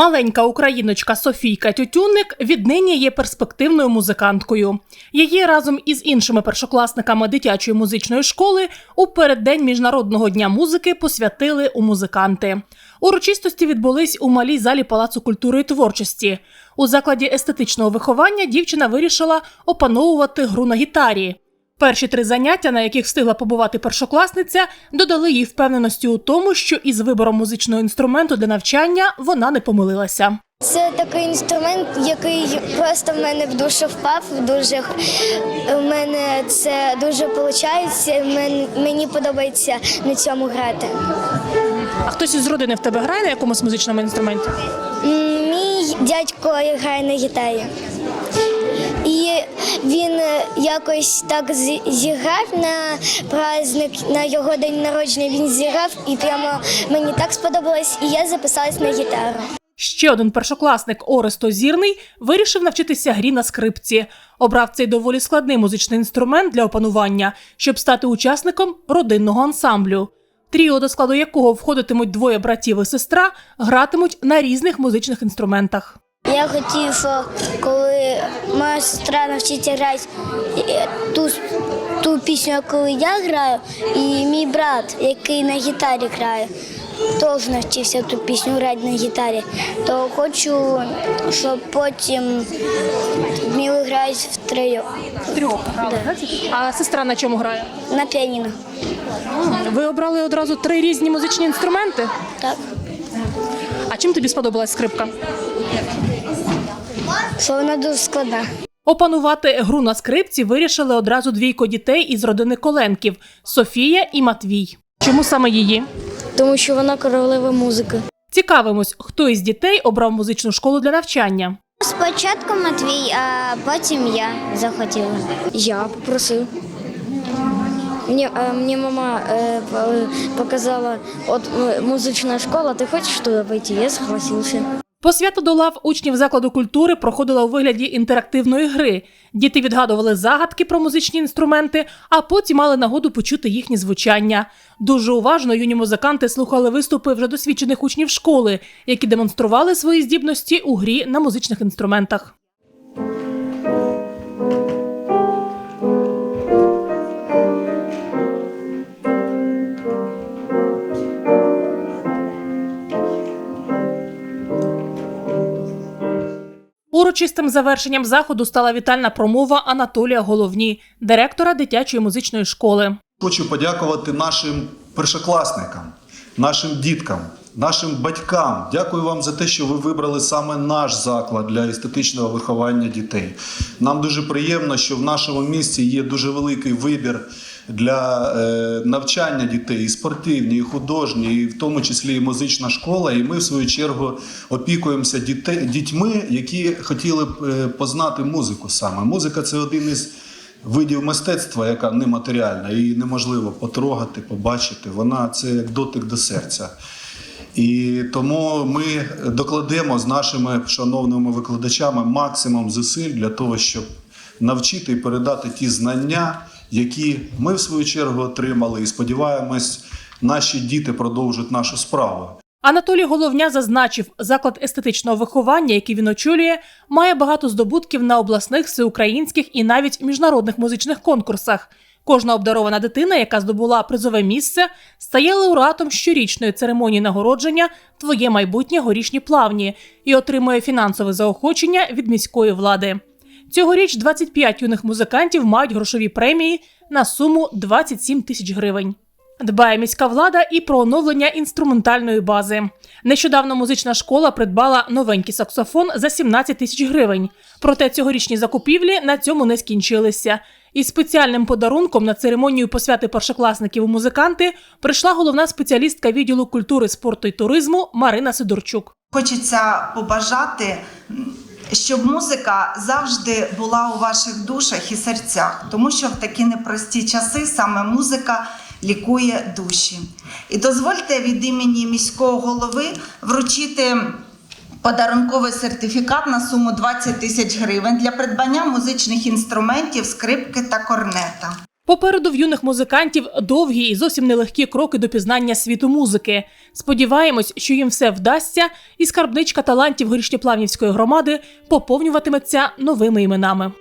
Маленька україночка Софійка Тютюнник віднині є перспективною музиканткою. Її разом із іншими першокласниками дитячої музичної школи у переддень міжнародного дня музики посвятили у музиканти. Урочистості відбулись у малій залі Палацу культури і творчості. У закладі естетичного виховання дівчина вирішила опановувати гру на гітарі. Перші три заняття, на яких встигла побувати першокласниця, додали їй впевненості у тому, що із вибором музичного інструменту для навчання вона не помилилася. Це такий інструмент, який просто в мене в душу впав. Дуже в мене це дуже виходить. Мені подобається на цьому грати. А хтось із родини в тебе грає на якомусь музичному інструменті? Мій дядько грає на гітарі. І він е, якось так зіграв на праздник, на його день народження. Він зіграв, і прямо мені так сподобалось, і я записалась на гітару. Ще один першокласник Оресто Зірний вирішив навчитися грі на скрипці. Обрав цей доволі складний музичний інструмент для опанування, щоб стати учасником родинного ансамблю. Тріо, до складу якого входитимуть двоє братів і сестра, гратимуть на різних музичних інструментах. Я хотів, е, коли моя сестра навчиться грати е, ту, ту пісню, яку я граю, і мій брат, який на гітарі грає, теж навчився ту пісню грати на гітарі, то хочу, щоб потім вміли грати в трио Трьох грали, а сестра на чому грає? на піаніно. Ви обрали одразу три різні музичні інструменти. Так. А чим тобі сподобалась скрипка? Що вона дуже складна. Опанувати гру на скрипці вирішили одразу двійко дітей із родини Коленків Софія і Матвій. Чому саме її? Тому що вона королева музики. Цікавимось, хто із дітей обрав музичну школу для навчання. Спочатку Матвій, а потім я захотіла. Я попросив. Мені, е, мені мама е, показала, от музична школа, ти хочеш туди пойти? Я согласився. Посвята до лав учнів закладу культури проходила у вигляді інтерактивної гри. Діти відгадували загадки про музичні інструменти, а потім мали нагоду почути їхні звучання. Дуже уважно юні музиканти слухали виступи вже досвідчених учнів школи, які демонстрували свої здібності у грі на музичних інструментах. Урочистим завершенням заходу стала вітальна промова Анатолія Головні, директора дитячої музичної школи. Хочу подякувати нашим першокласникам, нашим діткам, нашим батькам. Дякую вам за те, що ви вибрали саме наш заклад для естетичного виховання дітей. Нам дуже приємно, що в нашому місті є дуже великий вибір для е, навчання дітей, і спортивні, і художні, і в тому числі і музична школа. І ми, в свою чергу, опікуємося дітей, дітьми, які хотіли б е, познати музику саме. Музика це один із видів мистецтва, яка нематеріальна, її неможливо потрогати, побачити. Вона це як дотик до серця. І тому ми докладемо з нашими шановними викладачами максимум зусиль для того, щоб навчити і передати ті знання, які ми в свою чергу отримали. І сподіваємось, наші діти продовжать нашу справу. Анатолій Головня зазначив, заклад естетичного виховання, який він очолює, має багато здобутків на обласних, всеукраїнських і навіть міжнародних музичних конкурсах. Кожна обдарована дитина, яка здобула призове місце, стає лауреатом щорічної церемонії нагородження Твоє майбутнє горішні плавні і отримує фінансове заохочення від міської влади. Цьогоріч 25 юних музикантів мають грошові премії на суму 27 тисяч гривень. Дбає міська влада і про оновлення інструментальної бази. Нещодавно музична школа придбала новенький саксофон за 17 тисяч гривень. Проте цьогорічні закупівлі на цьому не скінчилися. Із спеціальним подарунком на церемонію посвяти першокласників у музиканти прийшла головна спеціалістка відділу культури, спорту і туризму Марина Сидорчук. Хочеться побажати, щоб музика завжди була у ваших душах і серцях, тому що в такі непрості часи саме музика лікує душі. І дозвольте від імені міського голови вручити подарунковий сертифікат на суму 20 тисяч гривень для придбання музичних інструментів, скрипки та корнета. Попереду в юних музикантів довгі і зовсім нелегкі кроки до пізнання світу музики. Сподіваємось, що їм все вдасться, і скарбничка талантів горішньоплавнівської громади поповнюватиметься новими іменами.